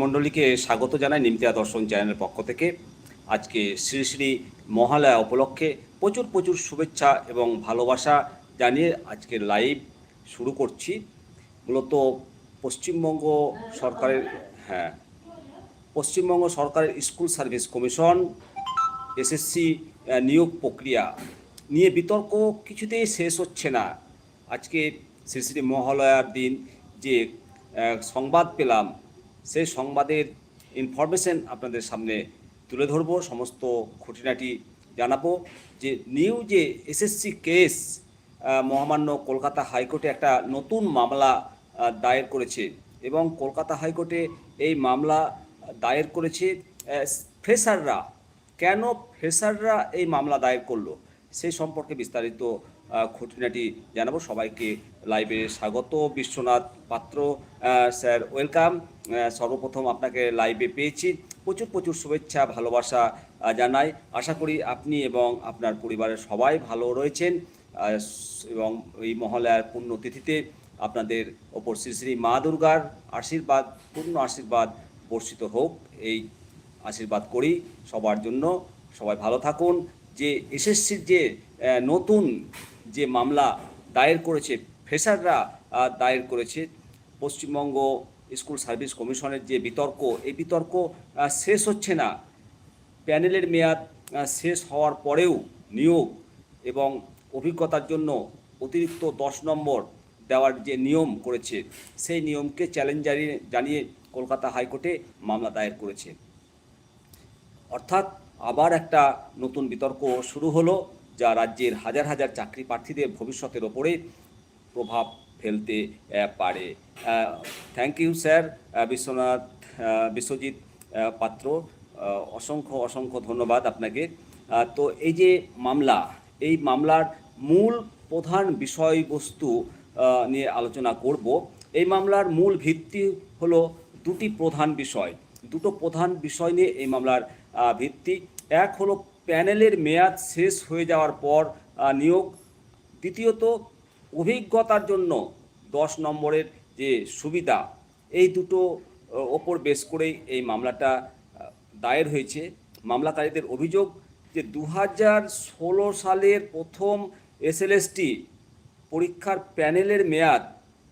মণ্ডলীকে স্বাগত জানাই নিমতিয়া দর্শন চ্যানেলের পক্ষ থেকে। আজকে শ্রী শ্রী মহালয়া উপলক্ষে প্রচুর প্রচুর শুভেচ্ছা এবং ভালোবাসা জানিয়ে আজকের লাইভ শুরু করছি। মূলত পশ্চিমবঙ্গ সরকারের হ্যাঁ পশ্চিমবঙ্গ সরকারের স্কুল সার্ভিস কমিশন, এসএসসি নিয়োগ প্রক্রিয়া নিয়ে বিতর্ক কিছুতেই শেষ হচ্ছে না। আজকে শ্রী শ্রী মহালয়ার দিন যে সংবাদ পেলাম সেই সংবাদের ইনফরমেশন আপনাদের সামনে তুলে ধরবো, সমস্ত খুঁটিনাটি জানাব যে নিউ যে এসএসসি কেস মহামান্য কলকাতা হাইকোর্টে একটা নতুন মামলা দায়ের করেছে এবং কলকাতা হাইকোর্টে এই মামলা দায়ের করেছে ফ্রেশাররা। কেন ফ্রেশাররা এই মামলা দায়ের করল? সেই সম্পর্কে বিস্তারিত খুঁটিনাটি জানাব। সবাইকে লাইভে স্বাগত। বিশ্বনাথ পাত্র স্যার ওয়েলকাম সর্বপ্রথম আপনাকে লাইভে পেয়েছি। প্রচুর প্রচুর শুভেচ্ছা, ভালোবাসা জানাই। আশা করি আপনি এবং আপনার পরিবারের সবাই ভালো রয়েছেন। এবং এই মহালয়ার পুণ্যতিথিতে আপনাদের ওপর শ্রী শ্রী মা দুর্গার আশীর্বাদ, পূর্ণ আশীর্বাদ বর্ষিত হোক। এই আশীর্বাদ করি সবার জন্য। সবাই ভালো থাকুন। যে এসএসসির যে নতুন যে মামলা দায়ের করেছে, ফেসাররা দায়ের করেছে, পশ্চিমবঙ্গ স্কুল সার্ভিস কমিশনের যে বিতর্ক, এই বিতর্ক শেষ হচ্ছে না। প্যানেলের মেয়াদ শেষ হওয়ার পরেও নিয়োগ এবং অভিজ্ঞতার জন্য অতিরিক্ত দশ নম্বর দেওয়ার যে নিয়ম করেছে, সেই নিয়মকে চ্যালেঞ্জ জানিয়ে কলকাতা হাইকোর্টে মামলা দায়ের করেছে। অর্থাৎ আবার একটা নতুন বিতর্ক শুরু হলো, যা রাজ্যের হাজার হাজার চাকরি প্রার্থীদের ভবিষ্যতের ওপরে প্রভাব ফেলতে পারে। Thank you sir Biswanath Biswajit Patra. অসংখ্য অসংখ্য ধন্যবাদ আপনাকে। তো এই যে মামলা, এই মামলার মূল প্রধান বিষয়বস্তু নিয়ে আলোচনা করব। এই মামলার মূল ভিত্তি হলো দুটি প্রধান বিষয়। দুটো প্রধান বিষয় নিয়ে এই মামলার ভিত্তি। এক হলো প্যানেলের মেয়াদ শেষ হয়ে যাওয়ার পর নিয়োগ। দ্বিতীয়ত অভিজ্ঞতার জন্য দশ নম্বরের যে সুবিধা, এই দুটো ওপর বেশ করেই এই মামলাটা দায়ের হয়েছে। মামলাকারীদের অভিযোগ যে দু হাজার ষোলো সালের প্রথম এসএলএসটি পরীক্ষার প্যানেলের মেয়াদ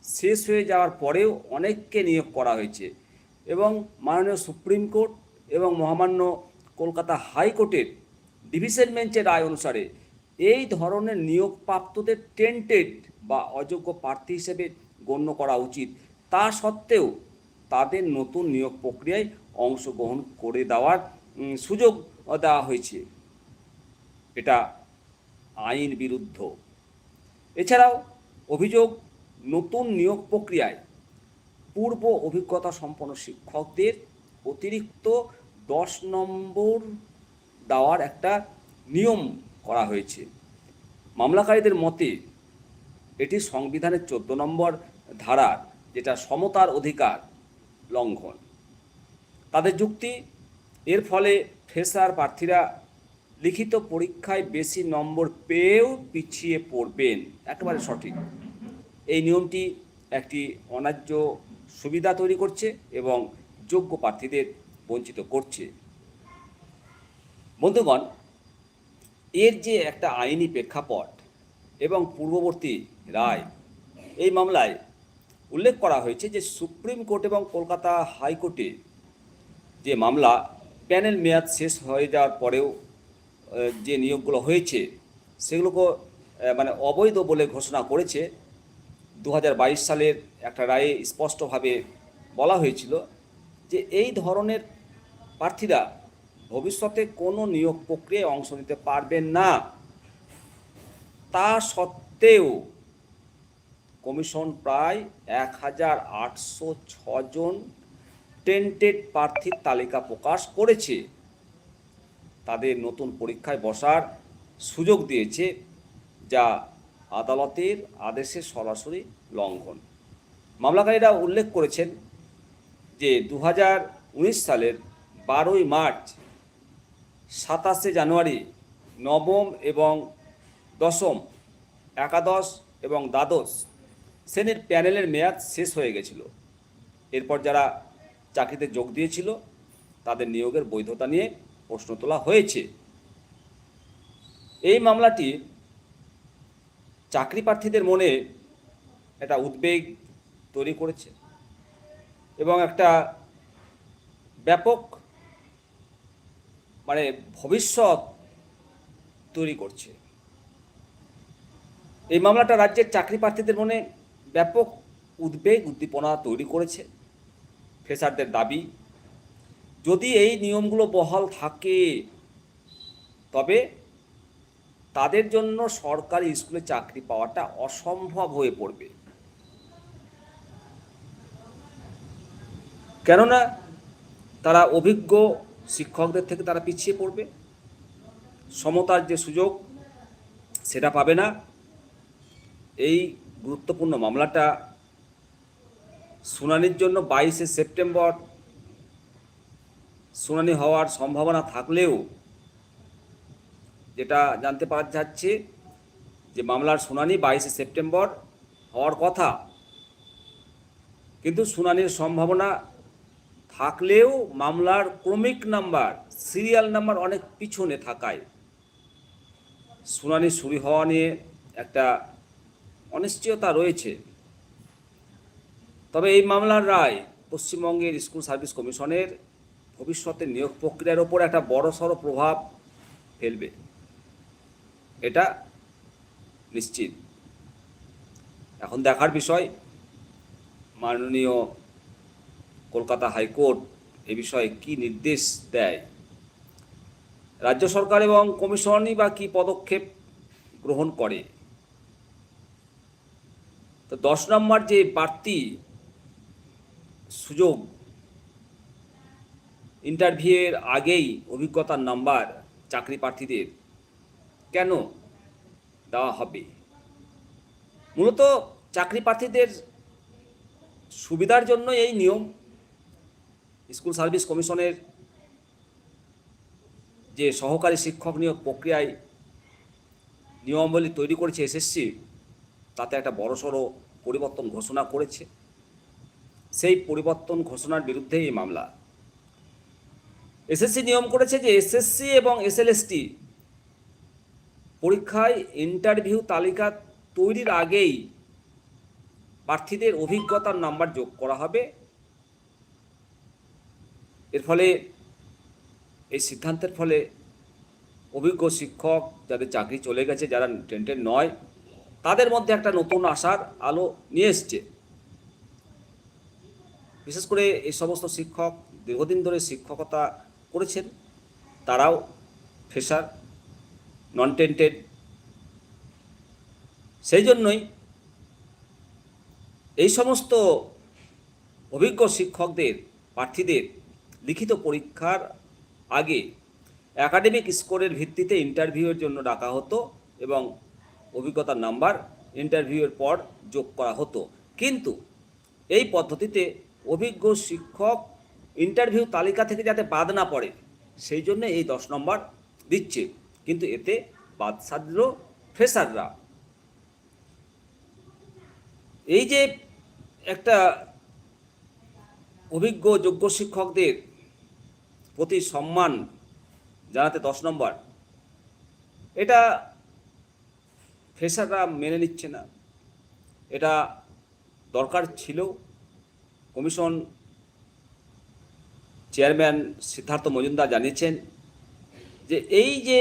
শেষ হয়ে যাওয়ার পরেও অনেককে নিয়োগ করা হয়েছে এবং মাননীয় সুপ্রিম কোর্ট এবং মহামান্য কলকাতা হাইকোর্টের ডিভিশন বেঞ্চের রায় অনুসারে এই ধরনের নিয়োগপ্রাপ্তদের টেন্টেড বা অযোগ্য প্রার্থী হিসেবে গণ্য করা উচিত। তা সত্ত্বেও তাদের নতুন নিয়োগ প্রক্রিয়ায় অংশগ্রহণ করে দেওয়ার সুযোগ দেওয়া হয়েছে। এটা আইন বিরুদ্ধ। এছাড়াও অভিযোগ, নতুন নিয়োগ প্রক্রিয়ায় পূর্ব অভিজ্ঞতা সম্পন্ন শিক্ষকদের অতিরিক্ত দশ নম্বর দেওয়ার একটা নিয়ম করা হয়েছে। মামলাকারীদের মতে, এটি সংবিধানের চোদ্দ নম্বর ধারার যেটা সমতার অধিকার লঙ্ঘন। তাদের যুক্তি, এর ফলে ফ্রেশার প্রার্থীরা লিখিত পরীক্ষায় বেশি নম্বর পেয়েও পিছিয়ে পড়বেন, একেবারে সঠিক। এই নিয়মটি একটি অন্যায্য সুবিধা তৈরি করছে এবং যোগ্য প্রার্থীদের বঞ্চিত করছে। বন্ধুগণ এর যে একটা আইনি প্রেক্ষাপট এবং পূর্ববর্তী রায়, এই মামলায় উল্লেখ করা হয়েছে যে সুপ্রিম কোর্ট এবং কলকাতা হাইকোর্টে যে মামলা প্যানেল মেয়াদ শেষ হয়ে যাওয়ার পরেও যে নিয়োগগুলো হয়েছে, সেগুলোকে মানে অবৈধ বলে ঘোষণা করেছে। দু হাজার বাইশ সালের একটা রায়ে স্পষ্টভাবে বলা হয়েছিল যে এই ধরনের প্রার্থীরা ভবিষ্যতে কোনো নিয়োগ প্রক্রিয়ায় অংশ নিতে পারবেন না। তা সত্ত্বেও কমিশন প্রায় এক হাজার আটশো ছজন টেন্টেড প্রার্থীর তালিকা প্রকাশ করেছে। তাদের নতুন পরীক্ষায় বসার সুযোগ দিয়েছে, যা আদালতের আদেশের সরাসরি লঙ্ঘন। মামলাকারীরা উল্লেখ করেছেন যে দু হাজার উনিশ সালের বারোই মার্চ সাতাশে জানুয়ারি নবম এবং দশম, একাদশ এবং দ্বাদশ শ্রেণির প্যানেলের মেয়াদ শেষ হয়ে গেছিল। এরপর যারা চাকরিতে যোগ দিয়েছিল, তাদের নিয়োগের বৈধতা নিয়ে প্রশ্ন তোলা হয়েছে। এই মামলাটি চাকরি প্রার্থীদের মনে একটা উদ্বেগ তৈরি করেছে এবং একটা ব্যাপক মানে ভবিষ্যৎ তৈরি করছে। এই মামলাটা রাজ্যের চাকরি প্রার্থীদের মনে ব্যাপক উদ্বেগ, উদ্দীপনা তৈরি করেছে ফেসারদের দাবি, যদি এই নিয়মগুলো বহাল থাকে, তবে তাদের জন্য সরকারি স্কুলে চাকরি পাওয়াটা অসম্ভব হয়ে পড়বে। কেননা তারা অভিজ্ঞ শিক্ষকদের থেকে তারা পিছিয়ে পড়বে। সমতার যে সুযোগ, সেটা পাবে না। এই গুরুত্বপূর্ণ মামলাটা শুনানির জন্য বাইশে সেপ্টেম্বর শুনানি হওয়ার সম্ভাবনা থাকলেও যেটা জানতে পারা যাচ্ছে যে মামলার শুনানি বাইশে সেপ্টেম্বর হওয়ার কথা। কিন্তু শুনানির সম্ভাবনা থাকলেও মামলার ক্রমিক নাম্বার, সিরিয়াল নাম্বার অনেক পিছনে থাকায় শুনানি শুরু হওয়া নিয়ে একটা অনিশ্চয়তা রয়েছে। তবে এই মামলার রায় পশ্চিমবঙ্গের স্কুল সার্ভিস কমিশনের ভবিষ্যতের নিয়োগ প্রক্রিয়ার ওপর একটা বড়সড় প্রভাব ফেলবে। এটা নিশ্চিত। এখন দেখার বিষয়, মাননীয় কলকাতা হাইকোর্ট এ বিষয়ে কি নির্দেশ দেয়? রাজ্য সরকার এবং কমিশনই বা কি পদক্ষেপ গ্রহণ করে? তো দশ নম্বর যে বাড়তি সুযোগ ইন্টারভিউয়ের আগেই অভিজ্ঞতার নাম্বার চাকরি প্রার্থীদের কেন দেওয়া হবে? মূলত চাকরি প্রার্থীদের সুবিধার জন্য এই নিয়ম। স্কুল সার্ভিস কমিশনের যে সহকারী শিক্ষক নিয়োগ প্রক্রিয়ায় নিয়মাবলী তৈরি করেছে এসএসসি, তাতে একটা বড়সড় পরিবর্তন ঘোষণা করেছে। সেই পরিবর্তন ঘোষণার বিরুদ্ধে এই মামলা। এসএসসি নিয়ম করেছে যে এসএসসি এবং এসএলএসটি পরীক্ষায় ইন্টারভিউ তালিকা তৈরির আগেই প্রার্থীদের অভিজ্ঞতার নাম্বার যোগ করা হবে। এর ফলে এই সিদ্ধান্তের ফলে অভিজ্ঞ শিক্ষক যাদের চাকরি চলে গেছে, যারা টেন্টের নয়, তাদের মধ্যে একটা নতুন আশার আলো নিয়ে এসছে। বিশেষ করে এই সমস্ত শিক্ষক দীর্ঘদিন ধরে শিক্ষকতা করেছেন, তারাও ফ্রেশার নন টেন্টেড সেই জন্যই এই সমস্ত অভিজ্ঞ শিক্ষকদের, প্রার্থীদের লিখিত পরীক্ষার আগে একাডেমিক স্কোরের ভিত্তিতে ইন্টারভিউয়ের জন্য ডাকা হতো এবং অভিজ্ঞতার নাম্বার ইন্টারভিউয়ের পর যোগ করা হতো। কিন্তু এই পদ্ধতিতে অভিজ্ঞ শিক্ষক ইন্টারভিউ তালিকা থেকে যাতে বাদ না পড়ে, সেই জন্য এই দশ নম্বর দিচ্ছে। কিন্তু এতে বাদ সাধল ফ্রেশাররা। এই যে একটা অভিজ্ঞ যোগ্য শিক্ষকদের প্রতি সম্মান জানাতে দশ নম্বর। এটা ফেসাররা মেনে নিচ্ছে না। এটা দরকার ছিল। কমিশন চেয়ারম্যান সিদ্ধার্থ মজুমদার জানিয়েছেন যে এই যে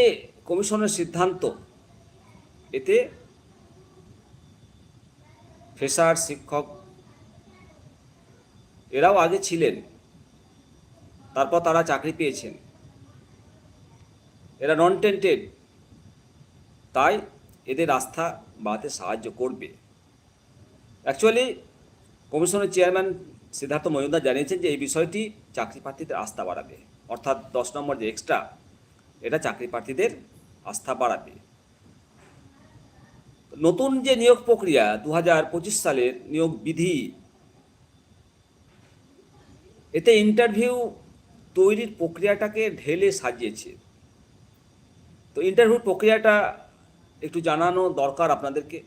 কমিশনের সিদ্ধান্ত, এতে ফেসার শিক্ষক এরাও আগে ছিলেন। তারপর তারা চাকরি পেয়েছেন। এরা নন টেন্টেড তাই এদের আস্থা বাড়াতে সাহায্য করবে। অ্যাকচুয়ালি কমিশনের চেয়ারম্যান সিদ্ধার্থ মজুমদার জানিয়েছেন যে এই বিষয়টি চাকরি প্রার্থীদের আস্থা বাড়াবে। অর্থাৎ দশ নম্বর যে এক্সট্রা এটা চাকরি প্রার্থীদের আস্থা বাড়াবে। নতুন যে নিয়োগ প্রক্রিয়া দু হাজার পঁচিশ সালের নিয়োগ বিধি, এতে ইন্টারভিউ তৈরির প্রক্রিয়াটাকে ঢেলে সাজিয়েছে। তো ইন্টারভিউ প্রক্রিয়াটা একটু জানানো দরকার আপনাদেরকে।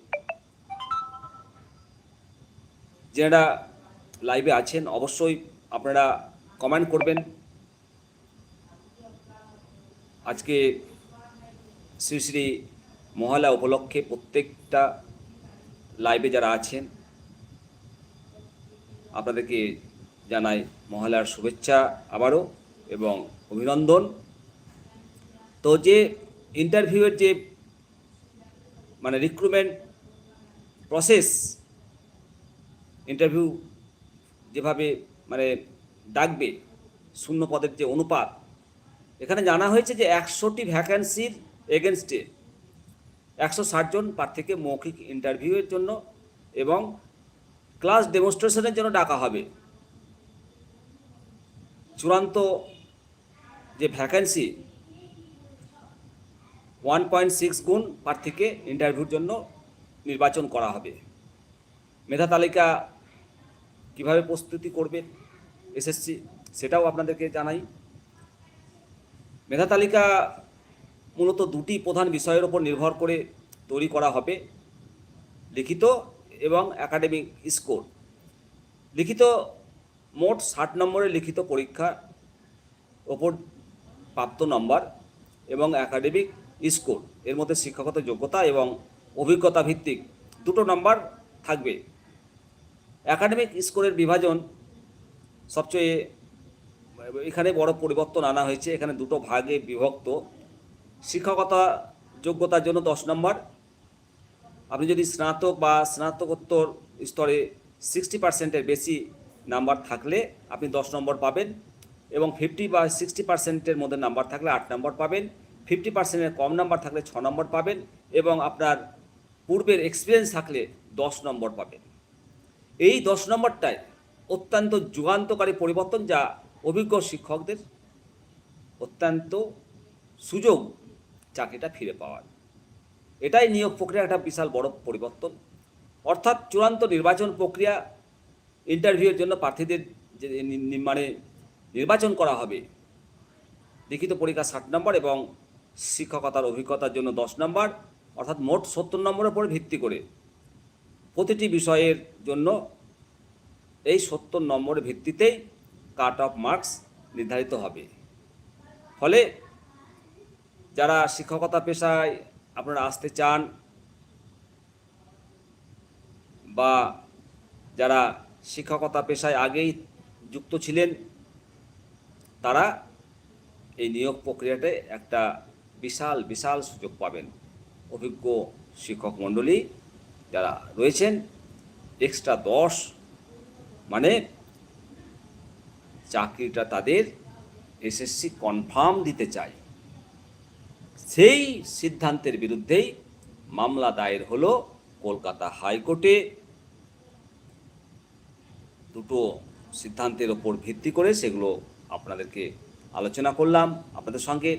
যারা লাইভে আছেন, অবশ্যই আপনারা কমেন্ট করবেন। আজকে শ্রী শ্রী মহালয়া উপলক্ষে প্রত্যেকটা লাইভে যারা আছেন, আপনাদেরকে জানাই মহালয়ার শুভেচ্ছা আবারও। এবং অভিনন্দন। তো যে ইন্টারভিউয়ের যে মানে রিক্রুটমেন্ট প্রসেস ইন্টারভিউ যেভাবে মানে ডাকবে, শূন্য পদের যে অনুপাত, এখানে জানা হয়েছে যে একশোটি ভ্যাকেন্সির এগেনস্টে একশো জন প্রার্থীকে মৌখিক ইন্টারভিউয়ের জন্য এবং ক্লাস ডেমনস্ট্রেশনের জন্য ডাকা হবে। চূড়ান্ত যে ভ্যাকেন্সি ওয়ান পয়েন্ট সিক্স গুণ প্রার্থীকে ইন্টারভিউর জন্য নির্বাচন করা হবে। মেধা তালিকা কীভাবে প্রস্তুতি করবে এসএসসি সেটাও আপনাদেরকে জানাই। মেধা তালিকা মূলত দুটি প্রধান বিষয়ের ওপর নির্ভর করে তৈরি করা হবে, লিখিত এবং একাডেমিক স্কোর লিখিত মোট ষাট নম্বরের লিখিত পরীক্ষা ওপর প্রাপ্ত নম্বর এবং একাডেমিক স্কোর এর মধ্যে শিক্ষাগত যোগ্যতা এবং অভিজ্ঞতা ভিত্তিক দুটো নম্বর থাকবে। একাডেমিক স্কোরের বিভাজন সবচেয়ে এখানে বড় পরিবর্তন আনা হয়েছে। এখানে দুটো ভাগে বিভক্ত। শিক্ষকতা যোগ্যতার জন্য দশ নম্বর। আপনি যদি স্নাতক বা স্নাতকোত্তর স্তরে সিক্সটি পার্সেন্টের বেশি নাম্বার থাকলে আপনি দশ নম্বর পাবেন। এবং ফিফটি বা সিক্সটি পার্সেন্টের মধ্যে নাম্বার থাকলে আট নম্বর পাবেন ফিফটি পার্সেন্টের কম নাম্বার থাকলে ছ নম্বর পাবেন এবং আপনার পূর্বের এক্সপিরিয়েন্স থাকলে দশ নম্বর পাবেন। এই দশ নম্বরটায় অত্যন্ত যুগান্তকারী পরিবর্তন যা অভিজ্ঞ শিক্ষকদের অত্যন্ত সুযোগ চাকরিটা ফিরে পাওয়ার। এটাই নিয়োগ প্রক্রিয়া একটা বিশাল বড় পরিবর্তন। অর্থাৎ চূড়ান্ত নির্বাচন প্রক্রিয়া ইন্টারভিউয়ের জন্য প্রার্থীদের যে মানে নির্বাচন করা হবে। লিখিত পরীক্ষা ষাট নম্বর এবং শিক্ষকতার অভিজ্ঞতার জন্য দশ নম্বর, অর্থাৎ মোট সত্তর নম্বরের উপর ভিত্তি করে। প্রতিটি বিষয়ের জন্য এই সত্তর নম্বরের ভিত্তিতেই কাট অফ মার্কস নির্ধারিত হবে। ফলে যারা শিক্ষকতা পেশায় আপনারা আসতে চান বা যারা শিক্ষকতা পেশায় আগেই যুক্ত ছিলেন তারা এই নিয়োগ প্রক্রিয়াতে একটা বিশাল বিশাল সুযোগ পাবেন। অভিজ্ঞ শিক্ষক মণ্ডলী যারা রয়েছেন এক্সট্রা দশ মানে চাকরিটা তাদের এসএসসি কনফার্ম দিতে চায়। সেই সিদ্ধান্তের বিরুদ্ধেই মামলা দায়ের হলো কলকাতা হাইকোর্টে। দুটো সিদ্ধান্তের ওপর ভিত্তি করে সেগুলো আপনাদেরকে আলোচনা করলাম। আপনাদের সঙ্গে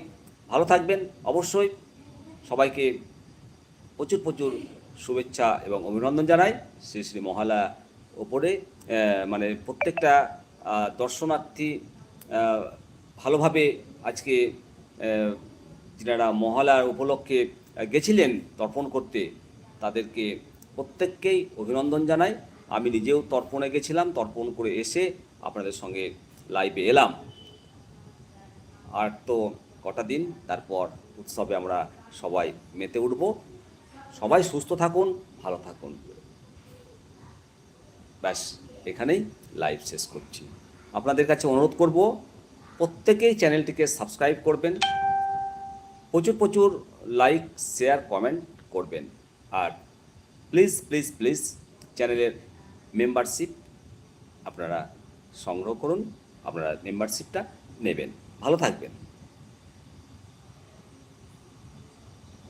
ভালো থাকবেন। অবশ্যই সবাইকে প্রচুর প্রচুর শুভেচ্ছা এবং অভিনন্দন জানাই। শ্রী শ্রী মহালয়া ওপরে মানে প্রত্যেকটা দর্শনার্থী ভালোভাবে আজকে আহ, যিনারা মহালয়ার উপলক্ষে গেছিলেন তর্পণ করতে তাদেরকে প্রত্যেককেই অভিনন্দন জানাই। আমি নিজেও তর্পণে গেছিলাম তর্পণ করে এসে আপনাদের সঙ্গে লাইভে এলাম। আর তো কটা দিন, তারপর উৎসবে আমরা সবাই মেতে উঠব। সবাই সুস্থ থাকুন, ভালো থাকুন। ব্যাস, এখানেই লাইভ শেষ করছি। আপনাদের কাছে অনুরোধ করব, প্রত্যেকেই চ্যানেলটিকে সাবস্ক্রাইব করবেন। প্রচুর প্রচুর লাইক শেয়ার কমেন্ট করবেন। আর প্লিজ প্লিজ প্লিজ চ্যানেলের মেম্বারশিপ আপনারা সংগ্রহ করুন। আপনারা মেম্বারশিপটা নেবেন। ভালো থাকবেন।